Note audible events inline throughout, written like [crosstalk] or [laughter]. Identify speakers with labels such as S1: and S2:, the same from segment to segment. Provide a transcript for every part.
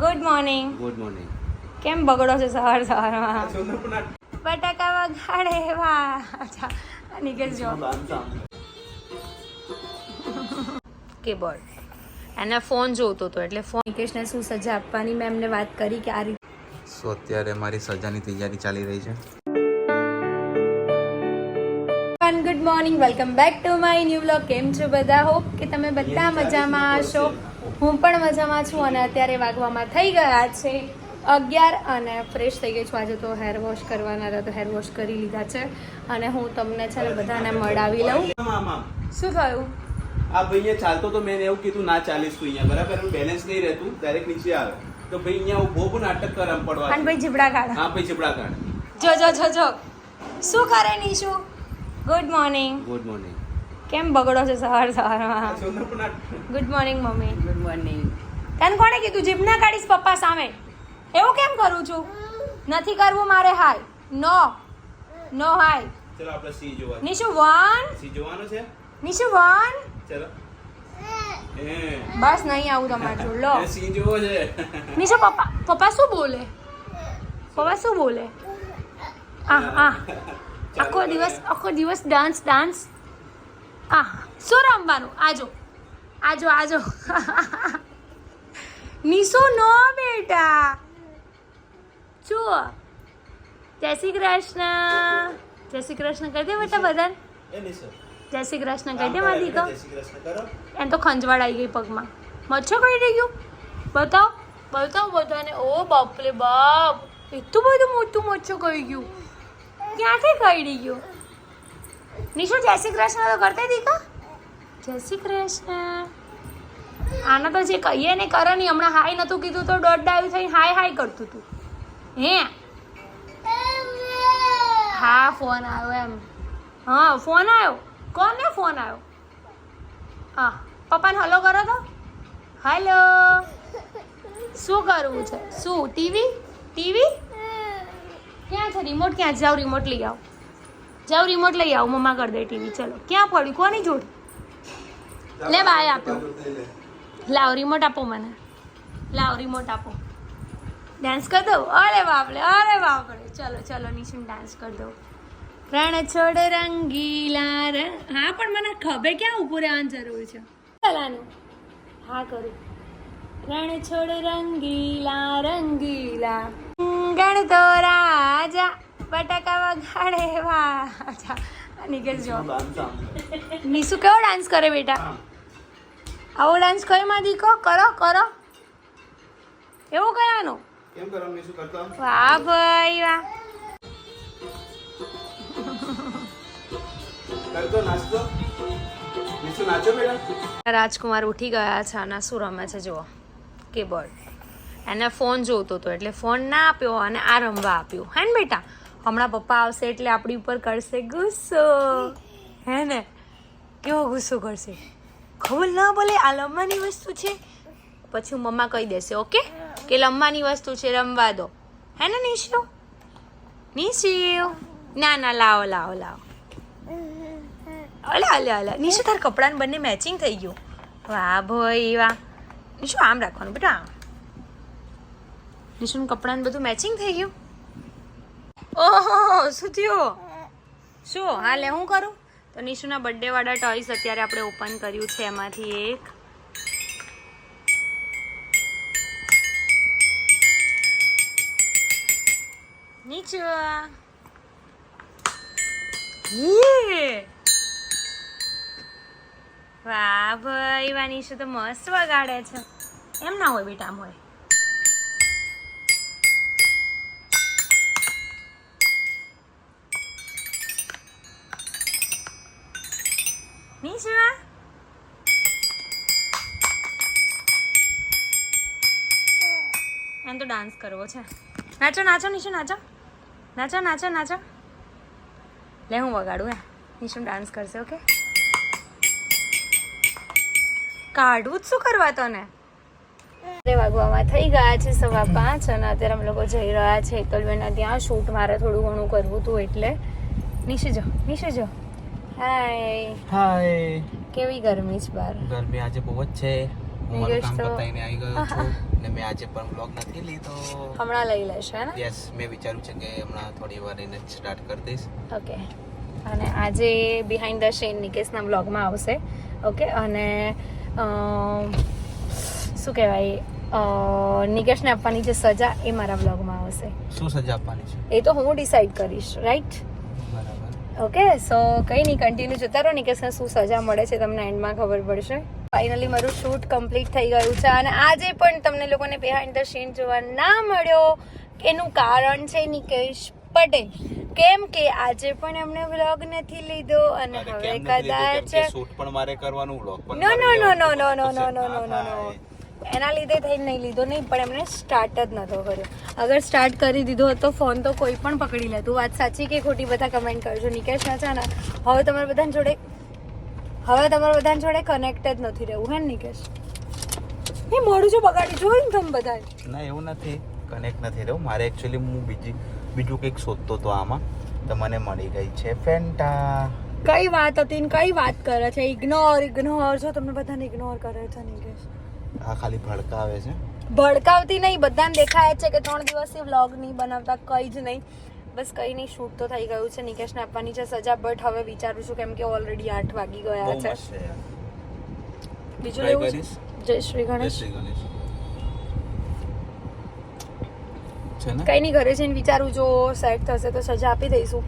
S1: Good morning
S2: good morning
S1: કેમ બગડો છે સવાર સવારમાં? બટાકા વગાડે વાહ અચ્છા. નિકેશ જો કીબોર્ડ એને ફોન જોતો હતો એટલે ફોન નિકેશને શું સજા આપવાની? મેં એમને વાત કરી કે આ રીતે
S2: સો અત્યારે મારી સજાની તૈયારી ચાલી રહી છે.
S1: Good morning welcome back to my new vlog કેમ છો બધા? હોપ કે તમે બધા મજામાં હશો. હું પણ મજામાં છું અને અત્યારે વાગવામાં થઈ ગયા છે અગિયાર અને ફ્રેશ થઈ ગઈ છું. આજે તો હેર વોશ કરવાના હતા તો હેર વોશ કરી લીધા છે અને હું તમને છે ને બધાને મળાવી લઉં. શું થયું?
S3: આ ભાઈ ચાલતો તો મેં એવું કીધું ના ચાલીસ તું અહીંયા. બરાબર? બેલેન્સ નહીં રહેતું ડાયરેક્ટ નીચે આવે. તો ભાઈ અહીંયા હું બહુ નાટક કરવા પડવા
S1: અને ભાઈ જીબડા કાઢ.
S3: હા ભાઈ જીબડા કાઢ.
S1: જો જો જો જો. શું કરે Nishu? Good morning
S2: good morning
S1: કેમ બગડો છે સવાર સવારમાં? [laughs] Good morning mummy.
S4: Good morning
S1: તને કોણે કીધું જીભ ના કાઢીશ પપ્પા સામે? એવું કેમ કરું છું? નથી કરવું મારે હાય. નો નો હાય.
S3: ચલો આપણે સી જોવા
S1: નિશુ વન
S3: સી જોવાનું છે?
S1: નિશુ વન
S3: ચલો. એ
S1: બસ નહીં આવું તમારે જોડ. લો.
S3: એ સી જોવો છે.
S1: નિશુ પપ્પા પપ્પા શું બોલે? પપ્પા શું બોલે? આ આ આખો દિવસ આખો દિવસ ડાન્સ ડાન્સ આ શું રમવાનું? આજો. આજો આજો. નિશુ નો બેટા. જુઓ. જય શ્રી કૃષ્ણ. જય શ્રી કૃષ્ણ કહી દે બેટા બધાને. જય શ્રી કૃષ્ણ કહી દે મારી દીકરો
S3: કરો.
S1: એને તો ખંજવાળ આવી ગઈ પગમાં. મચ્છો કઈ રહી ગયું? બતાવો. બતાવો બધાને. ઓ બાપરે બાપ. એટલું બધું મોટું મચ્છો કહી ગયું? ક્યાંથી કઈ ગયું? નિશુ, જય શ્રી કૃષ્ણ. તો કરતે દીકા? જય શ્રી કૃષ્ણ. આને તો જે કહીએ ને કરે નહીં હમણાં હાય નહોતું કીધું તો દોઢ ડાયું થઈ હાય હાય કરતું તું. હે? હા, ફોન આવ્યો એમ. હા, ફોન આવ્યો. કોને ફોન આવ્યો? હા, પપ્પાને હલો કરો તો. હલો. શું કરવું છે? શું, ટીવી? ટીવી? ક્યાં છે? રિમોટ ક્યાં? જાઓ રિમોટ લઈ આવો. જાઓ રિમોટ લઈ આવો મમ્મા કરી દે ટીવી ચલો. ક્યાં પડ્યું? કોની જોડ? લે બાય આપ્યો લાવ રિમોટ આપો મને. લાવ રિમોટ આપો. ડાન્સ કરી દઉં? અરે બાપલે અરે બાપરે. ચલો ચલો નિશુન ડાન્સ કરી દઉં. રણ છોડ રંગીલા રંગ હા પણ મને ખભે ક્યાં ઊભું રહેવાની જરૂર છે? ચલાનું. હા કરું. રણ છોડ રંગીલા રંગીલા ગણ તો રાજા. બટાકા વગાડે વાહ નિકેશ જો નિશુ કેવો ડાન્સ કરે બેટા? આવો ડાન્સ કયો માં દીકો? કરો કરો. એવો કરવાનો? વાહ ભાઈ વાહ.
S3: કરતો નાસ્તો નીચું નાચો બેટા.
S1: રાજકુમાર ઉઠી ગયા છે અને શું રમે છે જુઓ. કીબોર્ડ. એને ફોન જોતો હતો એટલે ફોન ના આપ્યો અને આ રમવા આપ્યું. હે ને બેટા? હમણાં પપ્પા આવશે એટલે આપણી ઉપર કરશે ગુસ્સો. હે ને? કેવો ગુસ્સો કરશે? ખબર ના ભલે આ લમવાની વસ્તુ છે. પછી હું મમ્મા કહી દેશે, ઓકે? કે લમવાની વસ્તુ છે, રમવા દો. હે ને નિશુ? નિશુ? ના ના, લાવો લાવો લાવો. અલા અલા અલા. નિશુ, તાર કપડાને બંને મેચિંગ થઈ ગયું. વાહ, ભાઈ, વાહ. નિશુ, આમ રાખવાનું, બેટા, આમ. નિશુનું કપડાને બધું મેચિંગ થઈ ગયું. ઓહો, શું થયું? શું? હા લે હું કરું? તો નિશુના બર્થડે વાળા ટોયસ અત્યારે આપણે ઓપન કર્યું છે એમાંથી એક. નીચે. વાહ, ભાઈ વાનીશુ તો મસ્ત વગાડે છે. એમ ના હોય બેટા આમ એમ તો ડાન્સ કરવો છે. નાચો નાચો, નીશુ, નાચો. નાચો નાચો નાચો. લે, હું વગાડું હે નીશુ ડાન્સ કરશે ઓકે કાઢવું જ શું કરવા તને? અરે, વાગવામાં થઈ ગયા છે સવા પાંચ અને અત્યારે અમે લોકો જઈ રહ્યા છે એકલબેનના ત્યાં. શૂટ મારે થોડું ઘણું કરવું હતું એટલે. નીચે જો નીચે જો. હાય
S2: હાય
S1: કેવી ગરમી છે બહાર
S2: ગરમી આજે બહુ જ છે. હું મારું કામ પતાવીને આવી ગયો છું [laughs] ને મેં આજે પણ બ્લોગ નથી લીધો.
S1: હમણાં લઈ લેશે ને?
S2: યસ મેં વિચાર્યું છે કે હમણાં થોડી વાર એને સ્ટાર્ટ કરી દઈશ.
S1: ઓકે અને આજે બિહાઇન્ડ ધ શેન નિકેશના બ્લોગમાં આવશે. ઓકે અને શું કહેવાય? નિકેશને આપવાની જે સજા એ મારા બ્લોગમાં આવશે.
S2: શું સજા આપવાની છે?
S1: એ તો હું ડિસાઈડ કરીશ રાઈટ ઓકે સો કંઈ નહીં કન્ટિન્યુ જોતા રહો નિકેશને શું સજા મળે છે તમને એન્ડમાં ખબર પડશે. ફાઇનલી મારું શૂટ કમ્પ્લીટ થઈ ગયું છે અને આજે પણ તમને લોકોને બિહાઇન્ડ ધ સીન જોવા ના મળ્યો. એનું કારણ છે નિકેશ પટેલ. કેમ કે આજે પણ એમણે વ્લોગ નથી લીધો અને હવે કદાચ
S2: શૂટ પણ મારે કરવાનું વ્લોગ પણ
S1: નો નો નો નો. નો નો નો નો
S2: ના.
S1: એના લીધે થઈને નહીં લીધો નહીં પણ એમણે સ્ટાર્ટ જ નતો કર્યો. અગર સ્ટાર્ટ કરી દીધો હતો તો ફોન તો કોઈ પણ પકડી લેતું. વાત સાચી કે ખોટી બધા કમેન્ટ કરજો. નિકેશ ના છે ને હવે તમારા બધાને જોડે હવે તમારા બધાને જોડે કનેક્ટ જ નથી રહેવું હે નિકેશ? એ મોડું જો બગાડી જોયું ને તમે બધા
S2: ના એવું નથી. કનેક્ટ નથી રહ્યું મારે એકચ્યુઅલી હું બીજી બીજું કંઈક શોધતો હતો આમાં. તો મને મળી ગઈ છે. ફેન્ટા
S1: કઈ વાત હતી ને કઈ વાત કરે છે? ઇગ્નોર ઇગ્નોર જો તમને બધાને ઇગ્નોર કરે છે નિકેશ.
S2: આ ખાલી ભડકાવે છે.
S1: ભડકાવતી નહીં બધાને દેખાય છે કે ત્રણ દિવસથી વ્લોગ નહીં બનાવતા કંઈ જ નહીં. બસ કંઈ નહીં શૂટ તો થઈ ગયું છે નિકેશને આપવાની છે સજા બટ હવે વિચારું છું કેમ કે ઓલરેડી આઠ વાગી ગયા છે. બીજું છે? જય શ્રી ગણેશ. કંઈ નહીં ઘરે જઈને વિચારું જો સેટ થશે તો સજા આપી દઈશું.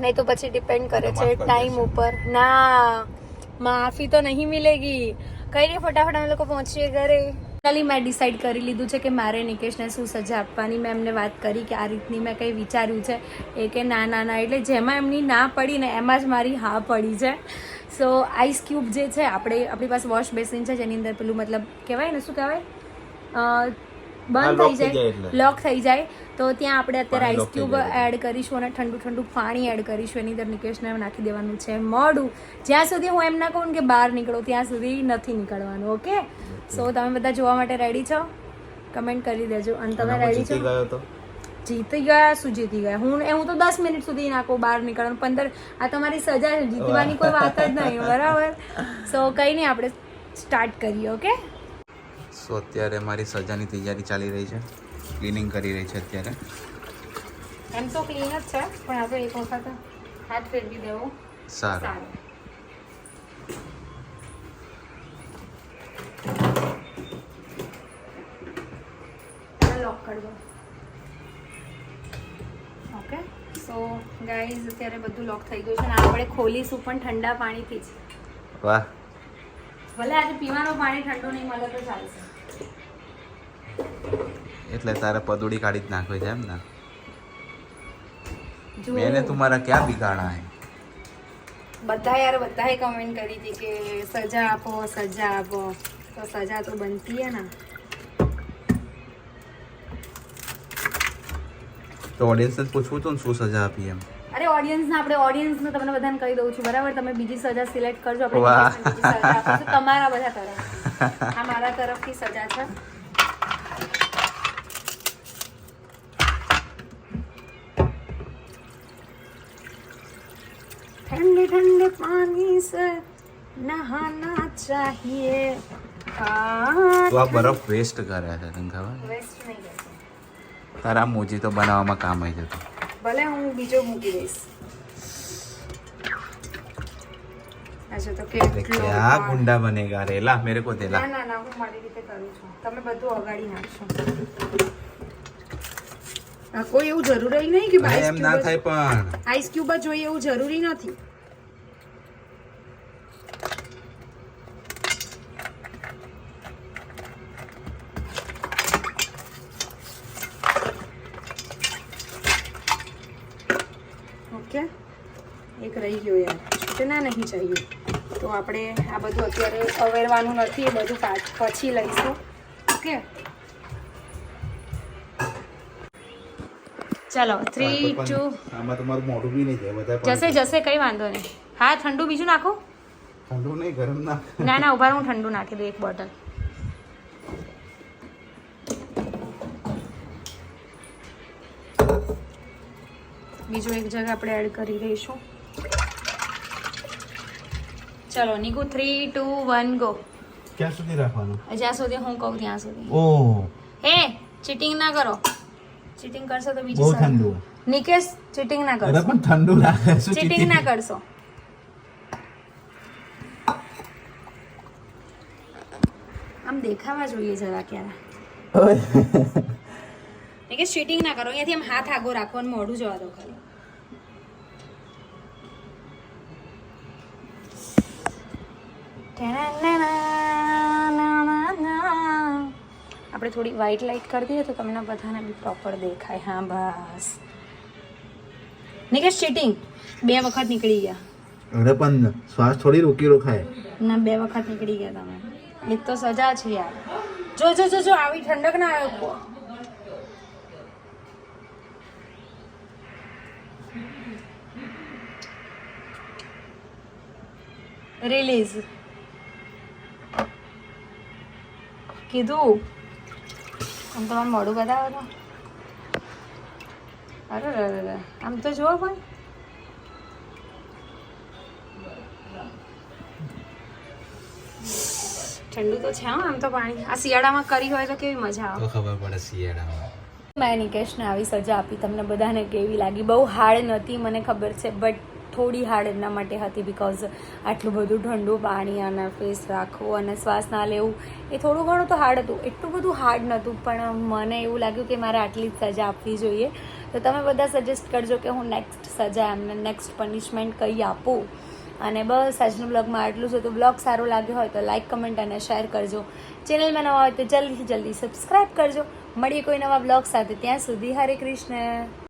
S1: નહીં તો પછી ડિપેન્ડ કરે છે ટાઈમ ઉપર. ના માફી તો નહીં મિલેગી. કઈ નહીં, ફટાફટ અમે લોકો પહોંચીએ ઘરે. ખાલી મેં ડિસાઈડ કરી લીધું છે કે મારે નિકેશને શું સજા આપવાની. મેં એમને વાત કરી કે આ રીતની મેં કંઈ વિચાર્યું છે. એ કે ના ના ના, એટલે જેમાં એમની ના પડી ને એમાં જ મારી હા પડી છે. સો આઈસ ક્યુબ જે છે, આપણે, આપણી પાસે વોશ બેસિન છે, જેની અંદર પેલું મતલબ કહેવાય ને, શું કહેવાય? બંધ થઈ
S2: જાય.
S1: લોક થઈ જાય. તો ત્યાં આપણે અત્યારે આઈસ ક્યુબ એડ કરીશું અને ઠંડુ ઠંડુ પાણી એડ કરીશું. એની અંદર નિકેશને નાખી દેવાનું છે મોડું. જ્યાં સુધી હું એમ ના કહું કે બહાર નીકળો ત્યાં સુધી નથી નીકળવાનું ઓકે સો તમે બધા જોવા માટે રેડી છો? કમેન્ટ કરી દેજો. અને તમે રેડી છો? જીતી ગયા શું જીતી ગયા? હું એ હું તો દસ મિનિટ સુધી નાખું બહાર નીકળવાનું. પંદર આ તમારી સજા છે. જીતવાની કોઈ વાત જ નહીં બરાબર? [laughs] સો કંઈ નહીં આપણે સ્ટાર્ટ કરીએ ઓકે
S2: સો અત્યારે મારી સજાની તૈયારી ચાલી રહી છે. ક્લિનિંગ કરી રહી છે અત્યારે.
S1: એમ તો ક્લીન જ છે પણ આપણે તો એક વખત હાથ ફેરવી દેવો.
S2: સારું.
S1: લોક કરી દો. ઓકે સો ગાઈઝ અત્યારે બધું લોક થઈ ગયું છે અને આપણે ખોલીશું પણ ઠંડા પાણીથી જ.
S2: વાહ.
S1: ભલે આજે પીવાનું પાણી ઠંડુ નહીં મળે તો ચાલશે.
S2: એટલે તારે પદુડી કાઢી જ નાખવી છે એમ ને? મેને તુમારા ક્યાં બિગાડા હે?
S1: બધા યાર બધાએ કમેન્ટ કરી હતી કે સજા આપો સજા આપો. તો સજા તો બનતી હે ના.
S2: તો ઓડિયન્સને પૂછવું તો ને શું સજા આપી એમ?
S1: તમારી ઓડિયન્સને આપણે ઓડિયન્સને તમને બધાને કહી દઉં છું બરાબર? તમે બીજી સજા સિલેક્ટ કરજો આપણે બીજી સજા તમારા બધા તરફથી. આ મારા તરફથી સજા છે. ઠંડે ઠંડે પાણી સે નહાના ચાહીએ.
S2: તો આ બરફ વેસ્ટ કરે છે તને ખબર? તારા મોજી તો બનાવવામાં કામ આવી જતું.
S1: ભલે હું બીજો મૂકી દઈશ.
S2: મેરે કો દે
S1: ના ના ના હું મારી રીતે કરું છું. તમે બધું અગાડી નાખશો. આ કોઈ એવું જરૂરી નહીં કે આઈસ
S2: એમ ના થાય પણ.
S1: આઈસ ક્યુબ જોઈએ એવું જરૂરી નથી ઓકે એક રહી ગયો એમ. તો ના નહીં જઈએ. તો આપણે આ બધું અત્યારે અવેરવાનું નથી એ બધું પછી લઈશું. ઓકે? ચાલો થ્રી ટુ જશે જશે કઈ વાંધો નહીં. હા ઠંડુ બીજું નાખું.
S2: ના
S1: ના ઊભા હું ઠંડુ નાખી એક બોટલ. બીજું એક જગ આપણે એડ કરી દઈશું. ચલો Niku three two one go
S2: ક્યાં સુધી રાખવાનું?
S1: જ્યાં સુધી હું કહું ત્યાં સુધી.
S2: ઓ.
S1: હે ચીટિંગ ના કરો. ચીટિંગ કરશો તો બીજી બહુ
S2: ઠંડુ.
S1: નિકેશ ચીટિંગ ના કરશો.
S2: પણ ઠંડુ લાગે છે
S1: ચીટિંગ ના કરશો. આમ દેખાવા જોઈએ જરા ક્યારે. નિકેશ ચીટિંગ ના કરો. અહીંયાથી આમ હાથ આગો રાખો અને મોઢું જવા દો ખાલી. આપણે થોડી વ્હાઇટ લાઇટ કરી દઈએ તો તમને બધાને બી પ્રોપર દેખાય. હા બસ. નિકેશ ચીટિંગ બે વખત નીકળી ગયા.
S2: અરે પણ શ્વાસ થોડી રોકી રોખાય.
S1: ના બે વખત નીકળી ગયા તમે. એક તો સજા છે યાર. જો જો જો જો આવી ઠંડક ના આવ્યો રિલીઝ કીધું. આમ તમારું મોડું બતાવો તો અરે અરે રે રે. આમ તો જુઓ પણ. ઠંડુ તો છે આમ તો પાણી. આ શિયાળામાં કરી હોય તો કેવી મજા આવે.
S2: તો ખબર પડે શિયાળામાં.
S1: મેં નિકેશને આવી સજા આપી તમને બધાને કેવી લાગી. બહુ હાર્ડ નથી મને ખબર છે બટ થોડી હાર્ડ એમના માટે હતી બિકોઝ આટલું બધું ઠંડુ પાણી અને ફેસ રાખવું અને શ્વાસ ના લેવું, એ થોડું ઘણું તો હાર્ડ હતું. એટલું બધું હાર્ડ નહોતું, પણ મને એવું લાગ્યું કે મારે આટલી જ સજા આપવી જોઈએ. તો તમે બધા સજેસ્ટ કરજો કે હું નેક્સ્ટ સજા એમને નેક્સ્ટ પનિશમેન્ટ કઈ આપું. અને બસ આજનું બ્લોગમાં આટલું છે તો બ્લોગ સારો લાગ્યો હોય તો લાઇક કમેન્ટ અને શેર કરજો. ચેનલમાં નવા હોય તો જલ્દીથી જલ્દી સબસ્ક્રાઈબ કરજો. મળીએ કોઈ નવા બ્લોગ સાથે. ત્યાં સુધી હરે કૃષ્ણ.